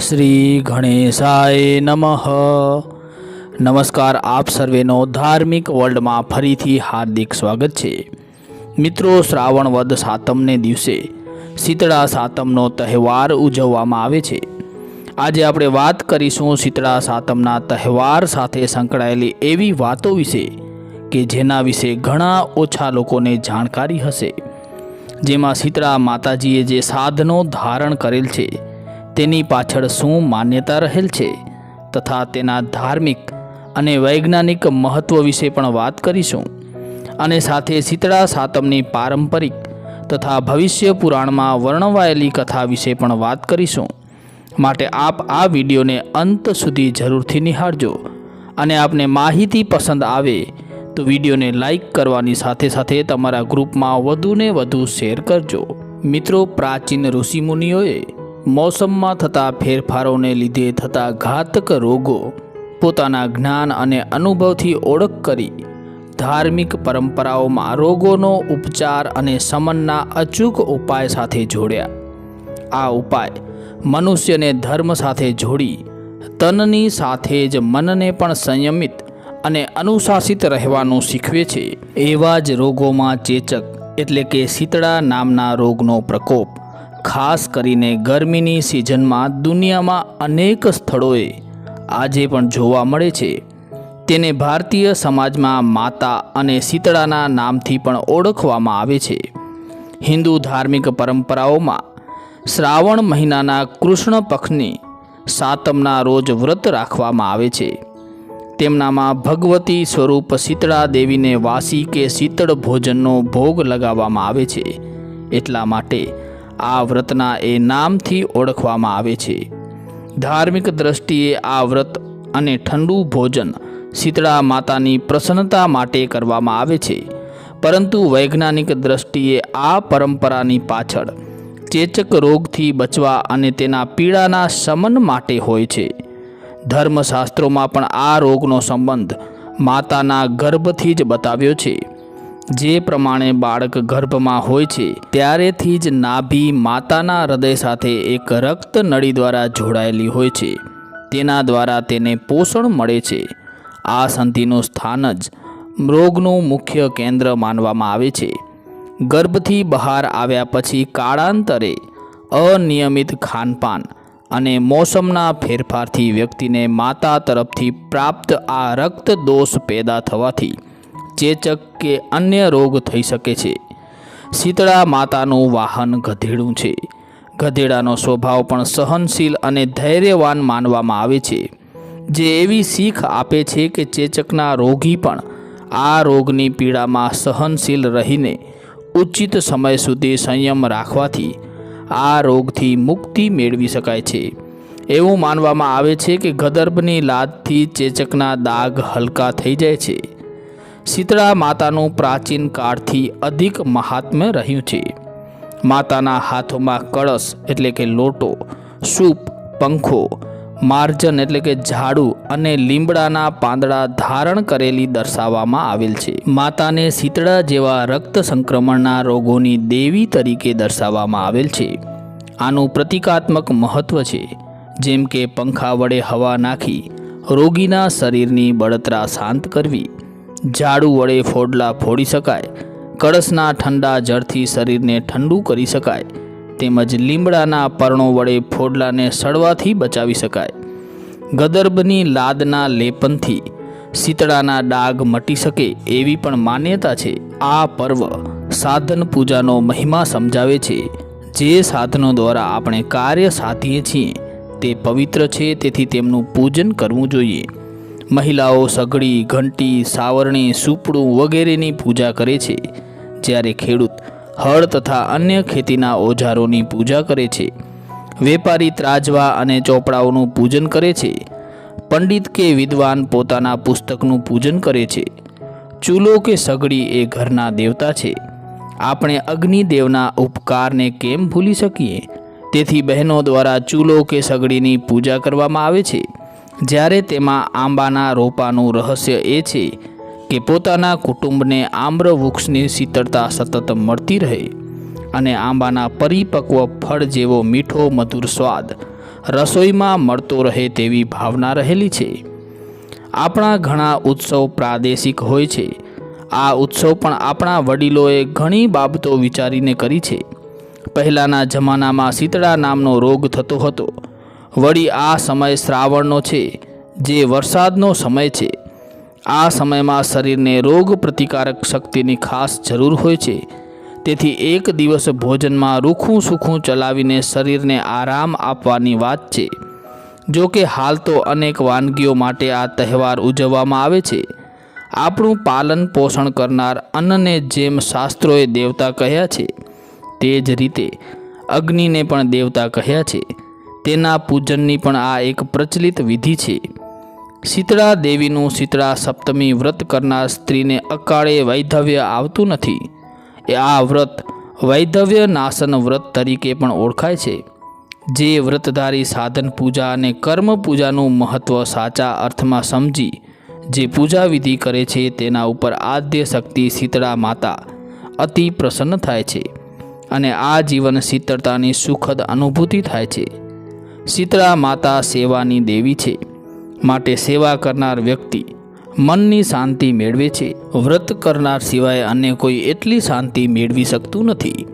શ્રી ગણેશાય નમઃ. નમસ્કાર આપ સર્વેનો ધાર્મિક વર્લ્ડમાં ફરીથી હાર્દિક સ્વાગત છે. મિત્રો, શ્રાવણ વદ સાતમને દિવસે શીતળા સાતમનો તહેવાર ઉજવવામાં આવે છે. આજે આપણે વાત કરીશું શીતળા સાતમના તહેવાર સાથે સંકળાયેલી એવી વાતો વિશે કે જેના વિશે ઘણા ઓછા લોકોને જાણકારી હશે. જેમાં શીતળા માતાજીએ જે સાધનો ધારણ કરેલ છે તેની પાછળ શું માન્યતા રહેલ છે? તથા તેના ધાર્મિક અને વૈજ્ઞાનિક મહત્ત્વ વિશે પણ વાત કરીશું. અને સાથે શીતળા સાતમની પારંપરિક તથા ભવિષ્ય પુરાણમાં વર્ણવાયેલી કથા વિશે પણ વાત કરીશું. માટે આપ આ વિડીયોને અંત સુધી જરૂરથી નિહાળજો. અને આપને માહિતી પસંદ આવે તો વિડીયોને લાઈક કરવાની સાથે સાથે તમારા ગ્રુપમાં વધુને વધુ શેર કરજો. મિત્રો પ્રાચીન ઋષિમુનિઓએ મોસમમાં થતા ફેરફારોને લીધે થતા ઘાતક રોગો પોતાના જ્ઞાન અને અનુભવથી ઓળખ કરી ધાર્મિક પરંપરાઓમાં રોગોનો ઉપચાર અને શમનના અચૂક ઉપાય સાથે જોડ્યા. આ ઉપાય મનુષ્યને ધર્મ સાથે જોડી, તનની સાથે જ મનને પણ સંયમિત અને અનુશાસિત રહેવાનું શીખવે છે. એવા જ રોગોમાં ચેચક એટલે કે શીતળા નામના રોગનો પ્રકોપ ખાસ કરીને ગરમીની સિઝનમાં દુનિયામાં અનેક સ્થળોએ આજે પણ જોવા મળે છે. તેને ભારતીય સમાજમાં માતા અને શીતળાના નામથી પણ ઓળખવામાં આવે છે. હિન્દુ ધાર્મિક પરંપરાઓમાં શ્રાવણ મહિનાના કૃષ્ણ પક્ષની સાતમના રોજ વ્રત રાખવામાં આવે છે. તેમનામાં ભગવતી સ્વરૂપ શીતળા દેવીને વાસી કે શીતળ ભોજનનો ભોગ લગાવવામાં આવે છે. એટલા માટે આ વ્રતના એ નામથી ઓળખવામાં આવે છે. ધાર્મિક દ્રષ્ટિએ આ વ્રત અને ઠંડુ ભોજન શીતળા માતાની પ્રસન્નતા માટે કરવામાં આવે છે. પરંતુ વૈજ્ઞાનિક દ્રષ્ટિએ આ પરંપરાની પાછળ ચેચક રોગથી બચવા અને તેના પીડાના શમન માટે હોય છે. ધર્મશાસ્ત્રોમાં પણ આ રોગનો સંબંધ માતાના ગર્ભથી જ બતાવ્યો છે. જે પ્રમાણે બાળક ગર્ભમાં હોય છે, ત્યારેથી જ નાભી માતાના હૃદય સાથે એક રક્ત નળી દ્વારા જોડાયેલી હોય છે. તેના દ્વારા તેને પોષણ મળે છે. આ સંધિનું સ્થાન જ રોગનું મુખ્ય કેન્દ્ર માનવામાં આવે છે. ગર્ભથી બહાર આવ્યા પછી કાળાંતરે અનિયમિત ખાનપાન અને મોસમના ફેરફારથી વ્યક્તિને માતા તરફથી પ્રાપ્ત આ રક્ત દોષ પેદા થવાથી ચેચક કે અન્ય રોગ થઈ શકે છે. શીતળા માતાનું વાહન ગધેડું છે. ગધેડાનો સ્વભાવ પણ સહનશીલ અને ધૈર્યવાન માનવામાં આવે છે. જે એવી શીખ આપે છે કે ચેચકના રોગી પણ આ રોગની પીડામાં સહનશીલ રહીને ઉચિત સમય સુધી સંયમ રાખવાથી આ રોગથી મુક્તિ મેળવી શકાય છે. એવું માનવામાં આવે છે કે ગદર્ભની લાદથી ચેચકના દાગ હલકા થઈ જાય છે. શીતળા માતાનું પ્રાચીન કાળથી અધિક મહાત્મ્ય રહ્યું છે. માતાના હાથોમાં કળશ એટલે કે લોટો, સૂપ, પંખો, માર્જન એટલે કે ઝાડુ અને લીમડાના પાંદડા ધારણ કરેલી દર્શાવવામાં આવેલ છે. માતાને શીતળા જેવા રક્ત સંક્રમણના રોગોની દેવી તરીકે દર્શાવવામાં આવેલ છે. આનું પ્રતિકાત્મક મહત્વ છે. જેમ કે પંખા વડે હવા નાખી, રોગીના શરીરની બળતરા શાંત કરવી. ઝાડુ વડે ફોડલા ફોડી શકાય. કળશના ઠંડા જળથી શરીરને ઠંડુ કરી શકાય. તેમજ લીમડાના પર્ણો વડે ફોડલાને સડવાથી બચાવી શકાય. ગદર્ભની લાદના લેપનથી શીતળાના ડાઘ મટી શકે એવી પણ માન્યતા છે. આ પર્વ સાધન પૂજાનો મહિમા સમજાવે છે. જે સાધનો દ્વારા આપણે કાર્ય સાધીએ છીએ, તે પવિત્ર છે, તેથી તેમનું પૂજન કરવું જોઈએ. મહિલાઓ સઘળી ઘંટી, સાવરણી, સૂપડું વગેરેની પૂજા કરે છે. જ્યારે ખેડૂત હળ તથા અન્ય ખેતીના ઓજારોની પૂજા કરે છે. વેપારી ત્રાજવા અને ચોપડાઓનું પૂજન કરે છે. પંડિત કે વિદ્વાન પોતાના પુસ્તકનું પૂજન કરે છે. ચૂલો કે સગડી એ ઘરના દેવતા છે. આપણે અગ્નિદેવના ઉપકારને કેમ ભૂલી શકીએ? તેથી બહેનો દ્વારા ચૂલો કે સગડીની પૂજા કરવામાં આવે છે. જ્યારે તેમાં આંબાના રોપાનું રહસ્ય એ છે કે પોતાના કુટુંબને આમ્ર વૃક્ષની શીતળતા સતત મળતી રહે અને આંબાના પરિપક્વ ફળ જેવો મીઠો મધુર સ્વાદ રસોઈમાં મળતો રહે તેવી ભાવના રહેલી છે. આપણા ઘણા ઉત્સવ પ્રાદેશિક હોય છે. આ ઉત્સવ પણ આપણા વડીલોએ ઘણી બાબતો વિચારીને કરી છે. પહેલાંના જમાનામાં શીતળા નામનો રોગ થતો હતો. વળી આ સમય શ્રાવણનો છે, જે વરસાદનો સમય છે. આ સમયમાં શરીરને રોગ પ્રતિકારક શક્તિની ખાસ જરૂર હોય છે. તેથી એક દિવસ ભોજનમાં રૂખું સૂખું ચલાવીને શરીરને આરામ આપવાની વાત છે. જો કે હાલ તો અનેક વાનગીઓ માટે આ તહેવાર ઉજવવામાં આવે છે. આપણું પાલન પોષણ કરનાર અન્નને જેમ શાસ્ત્રોએ દેવતા કહ્યા છે, તે જ રીતે અગ્નિને પણ દેવતા કહ્યા છે. તેના પૂજનની પણ આ એક પ્રચલિત વિધિ છે. શીતળા દેવીનું શીતળા સપ્તમી વ્રત કરનાર સ્ત્રીને અકાળે વૈધવ્ય આવતું નથી. એ આ વ્રત વૈધવ્ય નાશન વ્રત તરીકે પણ ઓળખાય છે. જે વ્રતધારી સાધન પૂજા અને કર્મ પૂજાનું મહત્ત્વ સાચા અર્થમાં સમજી જે પૂજા વિધિ કરે છે તેના ઉપર આદ્ય શક્તિ શીતળા માતા અતિ પ્રસન્ન થાય છે અને આ જીવન શીતળતાની સુખદ અનુભૂતિ થાય છે. શીતળા માતા સેવાની દેવી છે. માટે સેવા કરનાર વ્યક્તિ મનની શાંતિ મેળવે છે. વ્રત કરનાર સિવાય અન્ય કોઈ એટલી શાંતિ મેળવી શકતું નથી.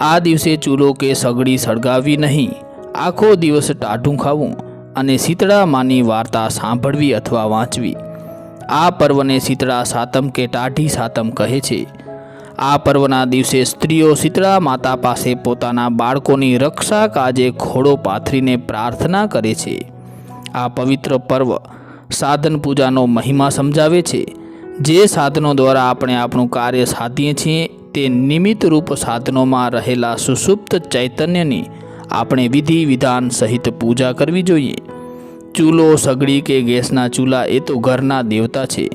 આ દિવસે ચૂલો કે સગડી સળગાવવી નહીં. આખો દિવસ ટાઢું ખાવું અને શીતળા માની વાર્તા સાંભળવી અથવા વાંચવી. આ પર્વને શીતળા સાતમ કે ટાઢી સાતમ કહે છે. આ પર્વના દિવસે સ્ત્રીઓ શીતળા માતા પાસે પોતાના બાળકોની રક્ષા કાજે ઘોડો પાથરીને પ્રાર્થના કરે છે. આ પવિત્ર પર્વ સાધન પૂજાનો મહિમા સમજાવે છે. જે સાધનો દ્વારા આપણે આપણું કાર્ય સાધીએ છીએ, તે નિમિત્ત રૂપ સાધનોમાં રહેલા સુષુપ્ત ચૈતન્યની આપણે વિધિ વિધાન સહિત પૂજા કરવી જોઈએ. ચૂલો સગડી કે ગેસના ચૂલા એ તો ઘરના દેવતા છે.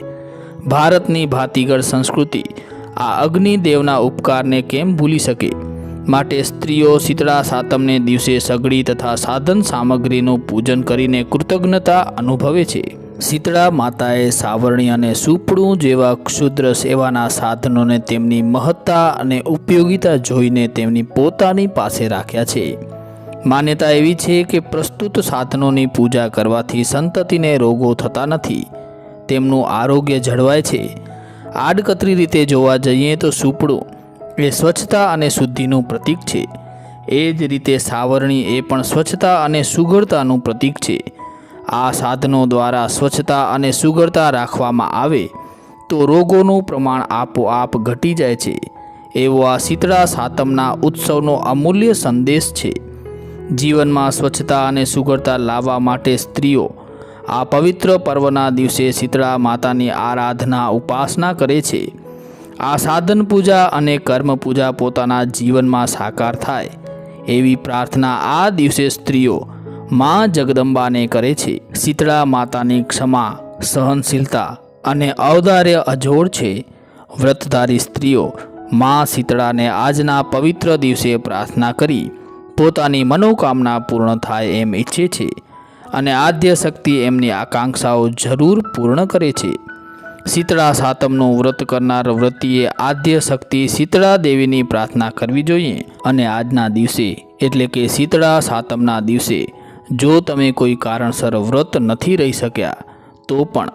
ભારતની ભાતીગળ સંસ્કૃતિ આ અગ્નિદેવના ઉપકારને કેમ ભૂલી શકે? માટે સ્ત્રીઓ શીતળા સાતમને દિવસે સગડી તથા સાધન સામગ્રીનું પૂજન કરીને કૃતજ્ઞતા અનુભવે છે. શીતળા માતાએ સાવરણી અને સુપડું જેવા ક્ષુદ્ર સેવાના સાધનોને તેમની મહત્તા અને ઉપયોગિતા જોઈને તેમની પોતાની પાસે રાખ્યા છે. માન્યતા એવી છે કે પ્રસ્તુત સાધનોની પૂજા કરવાથી સંતતિને રોગો થતા નથી. તેમનું આરોગ્ય જળવાય છે. આડકતરી રીતે જોવા જઈએ તો સૂપડો એ સ્વચ્છતા અને શુદ્ધિનું પ્રતીક છે. એ જ રીતે સાવરણી એ પણ સ્વચ્છતા અને સુઘડતાનું પ્રતીક છે. આ સાધનો દ્વારા સ્વચ્છતા અને સુઘડતા રાખવામાં આવે તો રોગોનું પ્રમાણ આપોઆપ ઘટી જાય છે. એવો આ શીતળા સાતમના ઉત્સવનો અમૂલ્ય સંદેશ છે. જીવનમાં સ્વચ્છતા અને સુઘડતા લાવવા માટે સ્ત્રીઓ આ પવિત્ર પર્વના દિવસે શીતળા માતાની આરાધના, ઉપાસના કરે છે. આ સાધન પૂજા અને કર્મ પૂજા પોતાના જીવનમાં સાકાર થાય. એવી પ્રાર્થના આ દિવસે સ્ત્રીઓ મા જગદંબાને કરે છે. શીતળા માતાની ક્ષમા, સહનશીલતા અને અવદાર્ય અજોડ છે. વ્રતધારી સ્ત્રીઓ મા શીતળાને આજના પવિત્ર દિવસે પ્રાર્થના કરી પોતાની મનોકામના પૂર્ણ થાય એમ ઈચ્છે છે. અને આદ્ય શક્તિ એમની આકાંક્ષાઓ જરૂર પૂર્ણ કરે છે. શીતળા સાતમનું વ્રત કરનાર વ્રતિએ આદ્ય શક્તિ શીતળા દેવીની પ્રાર્થના કરવી જોઈએ અને આજના દિવસે, એટલે કે શીતળા સાતમના દિવસે, જો તમે કોઈ કારણસર વ્રત નથી રહી શક્યા, તો પણ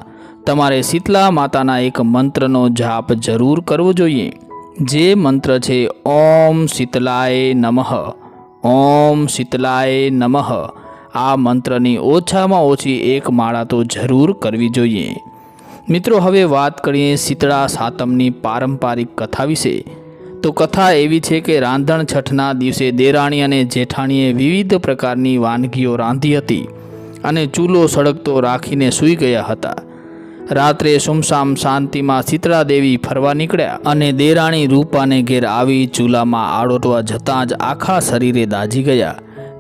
તમારે શીતલા માતાના એક મંત્રનો જાપ જરૂર કરવો જોઈએ. જે મંત્ર છે, ઓમ શીતલાય નમઃ, ઓમ શીતલાય નમઃ આ મંત્રની ઓછામાં ઓછી એક માળા તો જરૂર કરવી જોઈએ. મિત્રો, હવે વાત કરીએ શીતળા સાતમની પારંપરિક કથા વિશે. તો કથા એવી છે કે રાંધણ છઠના દિવસે દેરાણી અને જેઠાણીએ વિવિધ પ્રકારની વાનગીઓ રાંધી હતી અને ચૂલો સળગતો રાખીને સૂઈ ગયા હતા. રાત્રે સુમસામ શાંતિમાં શીતળા દેવી ફરવા નીકળ્યા અને દેરાણી રૂપાને ઘેર આવી ચૂલામાં આડોટવા જતાં જ આખા શરીરે દાજી ગયા.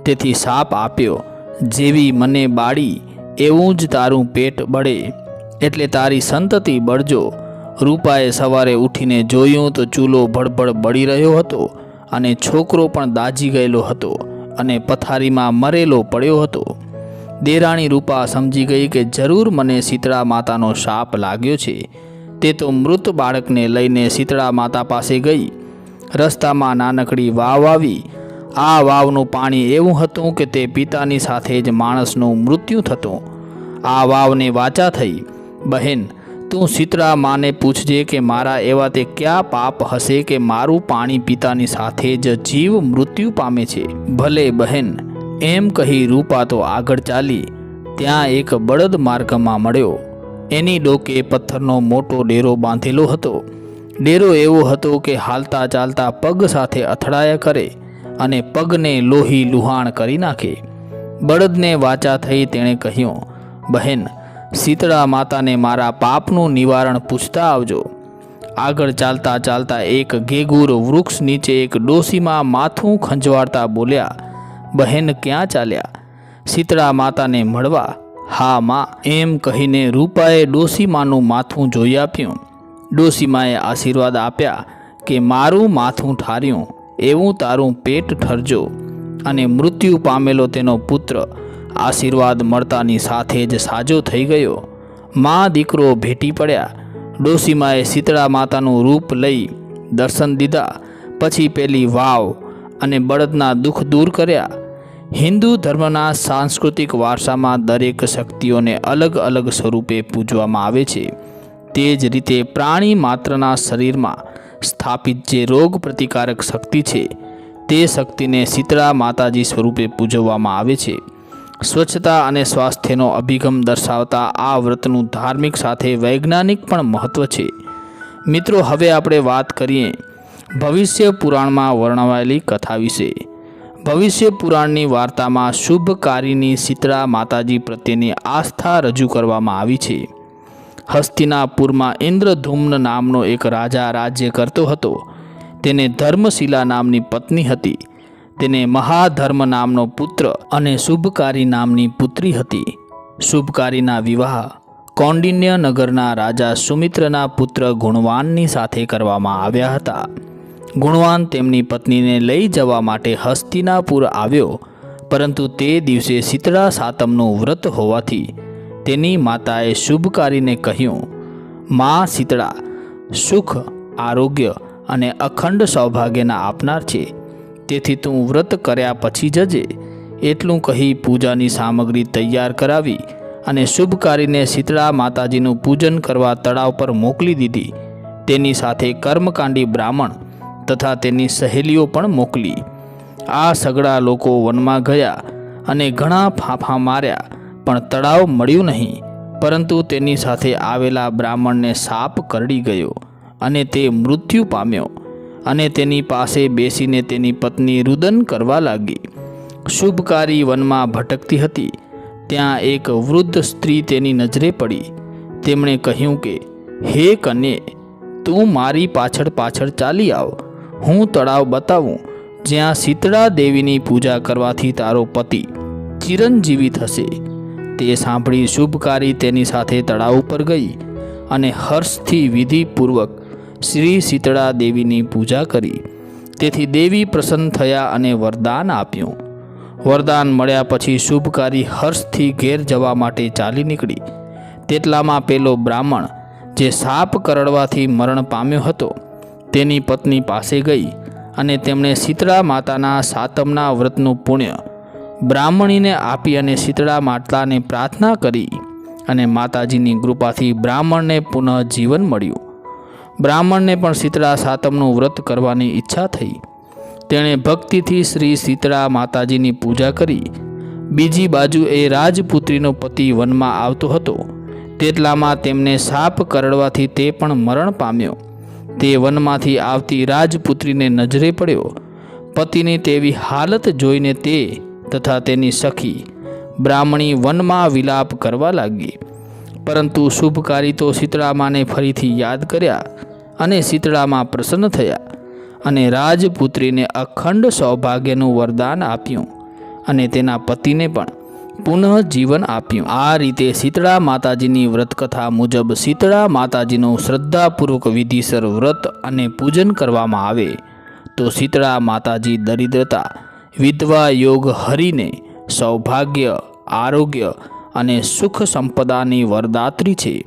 તેથી સાપ આપ્યો જેવી મને બાળી, એવું જ તારું પેટ બળે. એટલે તારી સંતતિ બળજો. રૂપાએ સવારે ઉઠીને જોયું તો ચૂલો ભડભડ બળી રહ્યો હતો અને છોકરો પણ દાજી ગયેલો હતો અને પથારીમાં મરેલો પડ્યો હતો. દેરાણી રૂપા સમજી ગઈ કે જરૂર મને શીતળા માતાનો શાપ લાગ્યો છે. તે તો મૃત બાળકને લઈને શીતળા માતા પાસે ગઈ. રસ્તામાં નાનકડી વાવ આવી આ વાવનું પાણી એવું હતું કે તે પિતાની સાથે જ માણસનું મૃત્યુ થતું. આ વાવને વાચા થઈ, બહેન, તું સીતરા માને પૂછજે કે મારા એવા તે ક્યાં પાપ હશે કે મારું પાણી પિતાની સાથે જ જીવ મૃત્યુ પામે છે? ભલે બહેન, એમ કહી રૂપા તો આગળ ચાલી, ત્યાં એક બળદ માર્ગમાં મળ્યો. એની ડોકે પથ્થરનો મોટો ડેરો બાંધેલો હતો. ડેરો એવો હતો કે હાલતા ચાલતા પગ સાથે અથડાયા કરે. અને પગને લોહી લુહાણ કરી નાખે. બળદને વાચા થઈ તેણે કહ્યું, બહેન, શીતળા માતાને મારા પાપનું નિવારણ પૂછતા આવજો. આગળ ચાલતા ચાલતા એક ગેગુર વૃક્ષ નીચે એક ડોસીમાં માથું ખંજવાળતા બોલ્યા, બહેન, ક્યાં ચાલ્યા? શીતળા માતાને મળવા? હા, માં, એમ કહીને રૂપાએ ડોસીમાનું માથું જોઈ આપ્યું. ડોસીમાએ આશીર્વાદ આપ્યા કે મારું માથું ઠાર્યું. એવું તારું પેટ ઠરજો અને મૃત્યુ પામેલો તેનો પુત્ર આશીર્વાદ મળતાની સાથે જ સાજો થઈ ગયો. મા દીકરો ભેટી પડ્યા. ડોસીમાએ શીતળા માતાનું રૂપ લઈ દર્શન દીધા. પછી પેલી વાવ અને બળદના દુઃખ દૂર કર્યા. હિન્દુ ધર્મના સાંસ્કૃતિક વારસામાં દરેક શક્તિઓને અલગ અલગ સ્વરૂપે પૂજવામાં આવે છે. તે જ રીતે પ્રાણી માત્રના શરીરમાં સ્થાપિત જે રોગ પ્રતિકારક શક્તિ છે, તે શક્તિને શીતળા માતાજી સ્વરૂપે પૂજવવામાં આવે છે. સ્વચ્છતા અને સ્વાસ્થ્યનો અભિગમ દર્શાવતા આ વ્રતનું ધાર્મિક સાથે વૈજ્ઞાનિક પણ મહત્ત્વ છે. મિત્રો, હવે આપણે વાત કરીએ ભવિષ્ય પુરાણમાં વર્ણવાયેલી કથા વિશે. ભવિષ્ય પુરાણની વાર્તામાં શુભકારીની શીતળા માતાજી પ્રત્યેની આસ્થા રજૂ કરવામાં આવી છે. હસ્તિનાપુરમાં ઇન્દ્રધૂમ્ન નામનો એક રાજા રાજ્ય કરતો હતો. તેને ધર્મશિલા નામની પત્ની હતી. તેને મહાધર્મ નામનો પુત્ર અને શુભકારી નામની પુત્રી હતી. શુભકારીના વિવાહ કૌંડિન્ય નગરના રાજા સુમિત્રના પુત્ર ગુણવાનની સાથે કરવામાં આવ્યા હતા. ગુણવાન તેમની પત્નીને લઈ જવા માટે હસ્તિનાપુર આવ્યો, પરંતુ તે દિવસે શીતળા સાતમનું વ્રત હોવાથી તેની માતાએ શુભકારીને કહ્યું, મા શીતળા, સુખ, આરોગ્ય અને અખંડ સૌભાગ્યના આપનાર છે. તેથી તું વ્રત કર્યા પછી જજે. એટલું કહી પૂજાની સામગ્રી તૈયાર કરાવી અને શુભકારીને શીતળા માતાજીનું પૂજન કરવા તળાવ પર મોકલી દીધી. તેની સાથે કર્મકાંડી બ્રાહ્મણ તથા તેની સહેલીઓ પણ મોકલી. આ સગડા લોકો વનમાં ગયા અને ઘણા ફાંફા માર્યા. પણ તળાવ મળ્યું નહીં. પરંતુ તેની સાથે આવેલા બ્રાહ્મણને સાપ કરડી ગયો અને તે મૃત્યુ પામ્યો અને તેની પાસે બેસીને તેની પત્ની રુદન કરવા લાગી. શુભકારી વનમાં ભટકતી હતી. ત્યાં એક વૃદ્ધ સ્ત્રી તેની નજરે પડી. તેમણે કહ્યું કે, હે કને તું મારી પાછળ પાછળ ચાલી આવ. હું તળાવ બતાવું, જ્યાં શીતળા દેવીની પૂજા કરવાથી તારો પતિ ચિરંજીવી થશે. તે સાંભળી શુભકારી તેની સાથે તળાવ ઉપર ગઈ અને હર્ષથી વિધિપૂર્વક શ્રી શીતળા દેવીની પૂજા કરી. તેથી દેવી પ્રસન્ન થયા અને વરદાન આપ્યું. વરદાન મળ્યા પછી શુભકારી હર્ષથી ઘેર જવા માટે ચાલી નીકળી. તેટલામાં પેલો બ્રાહ્મણ, જે સાપ કરડવાથી મરણ પામ્યો હતો, તેની પત્ની પાસે ગઈ અને તેમણે શીતળા માતાના સાતમના વ્રતનું પુણ્ય બ્રાહ્મણીને આપી અને શીતળા માતાને પ્રાર્થના કરી અને માતાજીની કૃપાથી બ્રાહ્મણને પુનઃ જીવન મળ્યું. બ્રાહ્મણને પણ શીતળા સાતમનું વ્રત કરવાની ઈચ્છા થઈ. તેણે ભક્તિથી શ્રી શીતળા માતાજીની પૂજા કરી. બીજી બાજુ એ રાજપુત્રીનો પતિ વનમાં આવતો હતો. તેટલામાં તેમને સાપ કરડવાથી તે પણ મરણ પામ્યો. તે વનમાંથી આવતી રાજપુત્રીને નજરે પડ્યો. પતિની તેવી હાલત જોઈને તે તથા તેની સખી બ્રાહ્મણી વનમાં વિલાપ કરવા લાગી. પરંતુ શુભકારી તો શીતળામાને ફરીથી યાદ કર્યા અને શીતળામાં પ્રસન્ન થયા અને રાજપુત્રીને અખંડ સૌભાગ્યનું વરદાન આપ્યું અને તેના પતિને પણ પુનઃ જીવન આપ્યું. આ રીતે શીતળા માતાજીની વ્રતકથા મુજબ શીતળા માતાજીનું શ્રદ્ધાપૂર્વક વિધિસર વ્રત અને પૂજન કરવામાં આવે તો શીતળા માતાજી દરિદ્રતા વિધવા યોગ હરીને સૌભાગ્ય, આરોગ્ય અને સુખ સંપદાની વરદાત્રી છે.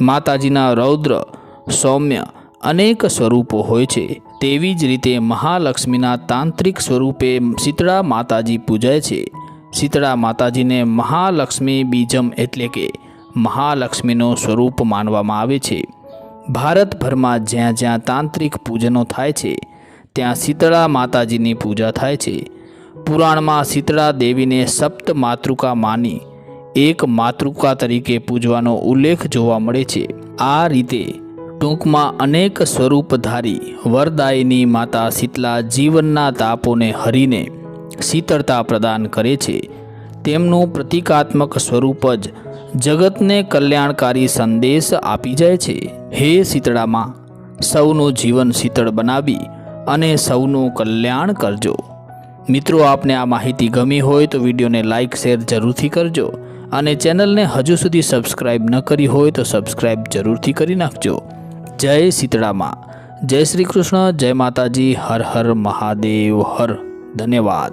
માતાજીના રૌદ્ર, સૌમ્ય અનેક સ્વરૂપો હોય છે. તેવી જ રીતે મહાલક્ષ્મીના તાંત્રિક સ્વરૂપે શીતળા માતાજી પૂજાય છે. શીતળા માતાજીને મહાલક્ષ્મી બીજમ એટલે કે મહાલક્ષ્મીનું સ્વરૂપ માનવામાં આવે છે. ભારતભરમાં જ્યાં જ્યાં તાંત્રિક પૂજનો થાય છે, ત્યાં શીતળા માતાજીની પૂજા થાય છે. પુરાણમાં શીતળા દેવીને સપ્ત માતૃકા માની એક માતૃકા તરીકે પૂજવાનો ઉલ્લેખ જોવા મળે છે. આ રીતે ટૂંકમાં અનેક સ્વરૂપધારી વરદાયની માતા શીતલા જીવનના તાપોને હરીને શીતળતા પ્રદાન કરે છે. તેમનું પ્રતિકાત્મક સ્વરૂપ જ જગતને કલ્યાણકારી સંદેશ આપી જાય છે. હે શીતળામાં, સૌનું જીવન શીતળ બનાવી અને સૌનું કલ્યાણ કરજો. મિત્રો, આપને આ માહિતી ગમી હોય તો વિડીયોને લાઇક, શેર જરૂરથી કરજો અને ચેનલને હજુ સુધી સબસ્ક્રાઇબ ન કરી હોય તો સબસ્ક્રાઇબ જરૂરથી કરી નાખજો. જય શીતળામાં જય શ્રી કૃષ્ણ. જય માતાજી. હર હર મહાદેવ. હર. ધન્યવાદ.